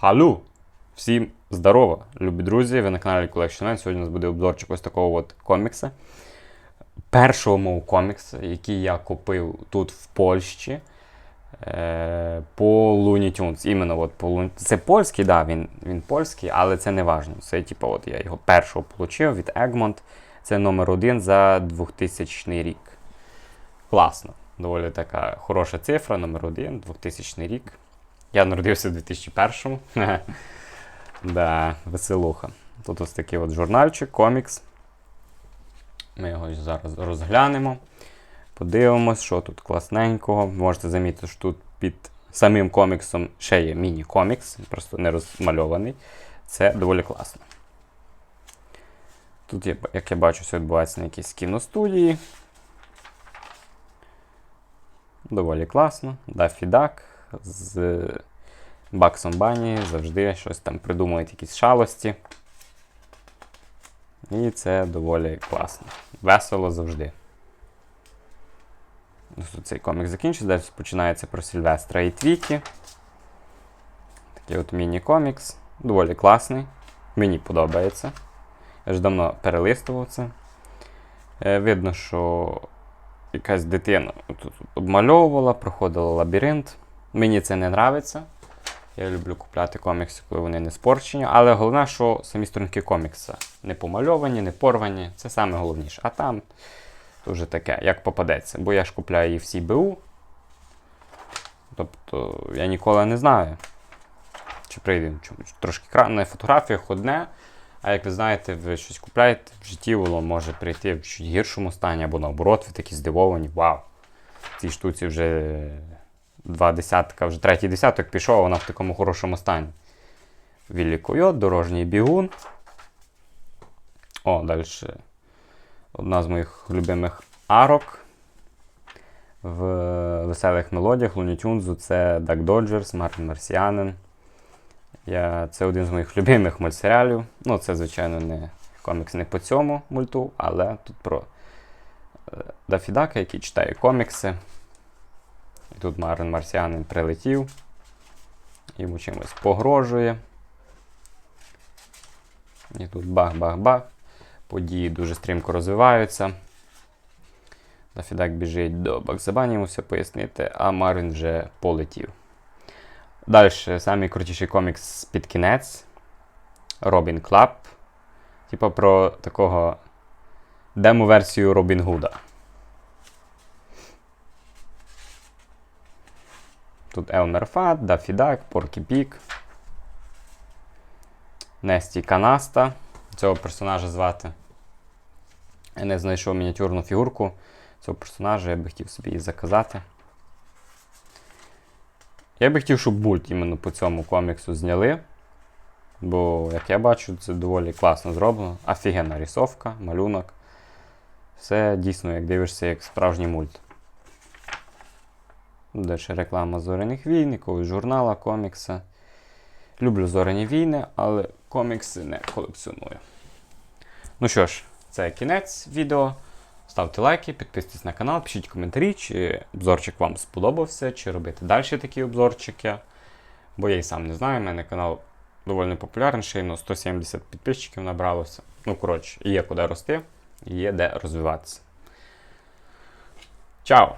Халу! Всім здорово, любі друзі! Ви на каналі Collection. Сьогодні у нас буде обзорчик ось такого от комікса. Першого мого комікса, який я купив тут в Польщі. Е, по Looney Tunes. Іменно от по Looney... Це польський, да, він, він польський, але це не важливо. Це типу, от я його першого отримав від Egmont. Це номер один за 2000 рік. Класно. Доволі така хороша цифра, номер один, 2000 рік. Я народився в 2001-му. да, веселуха. Тут ось такий от журнальчик, комікс. Ми його зараз розглянемо. Подивимось, що тут класненького. Можете замітити, що тут під самим коміксом ще є міні-комікс, просто не розмальований. Це доволі класно. Тут, є, як я бачу, все відбувається на якійсь кіностудії. Доволі класно. Даффі Дак з Баксом Бані завжди щось там придумують, якісь шалості. І це доволі класно. Весело завжди. Цей комік закінчиться, далі починається про Сільвестра і Твікі. Такий от міні-комікс. Доволі класний. Мені подобається. Я ж давно перелистував це. Е, видно, що якась дитина тут обмальовувала, проходила лабіринт. Мені це не подобається. Я люблю купляти комікси, коли вони не спорчені. Але головне, що самі сторінки комікса не помальовані, не порвані. Це саме головніше. А там вже таке, як попадеться. Бо я ж купляю її всі БУ. Тобто я ніколи не знаю, чи прийде. Трошки на фотографіях одне. А як ви знаєте, ви щось купляєте, в житті воно може прийти в чуть гіршому стані, або наоборот, ви такі здивовані. Вау! Цій штуці вже два десятка, вже третій десяток пішов, вона в такому хорошому стані. Віллі Койот, дорожній бігун. О, далі. Одна з моїх любимих арок в веселих мелодіях Looney Tunes це Duck Dodgers, Мартин Марсіанин. Я, це один з моїх любимих мультсеріалів. Ну, це, звичайно, не комікс не по цьому мульту, але тут про е, Даффі Дака, який читає комікси. І тут Марин Марсіанин прилетів, йому чимось погрожує. І тут бах-бах-бах. Події дуже стрімко розвиваються. Даффі Дак біжить до Бакзабані, йому все пояснити, а Марин вже полетів. Далі, самий крутіший комікс під кінець. Робін Клаб. Типа про такого демо-версію Робін Гуда. Тут Елмер Фат, Даффі Дак, Поркі Пік. Несті Канаста. Цього персонажа звати. Я не знайшов мініатюрну фігурку цього персонажа, я би хотів собі її заказати. Я би хотів, щоб мульт іменно по цьому коміксу зняли. Бо, як я бачу, це доволі класно зроблено. Офігенна рисовка, малюнок. Все дійсно, як дивишся, як справжній мульт. Далі реклама зоряних війн, якогось журнала, комікса. Люблю зоряні війни, але комікси не колекціоную. Ну що ж, це кінець відео. Ставте лайки, підписуйтесь на канал, пишіть коментарі, чи обзорчик вам сподобався, чи робити далі такі обзорчики. Бо я і сам не знаю, у мене канал доволі популярніший, ну 170 підписчиків набралося. Ну, коротше, є куди рости, є де розвиватися. Чао!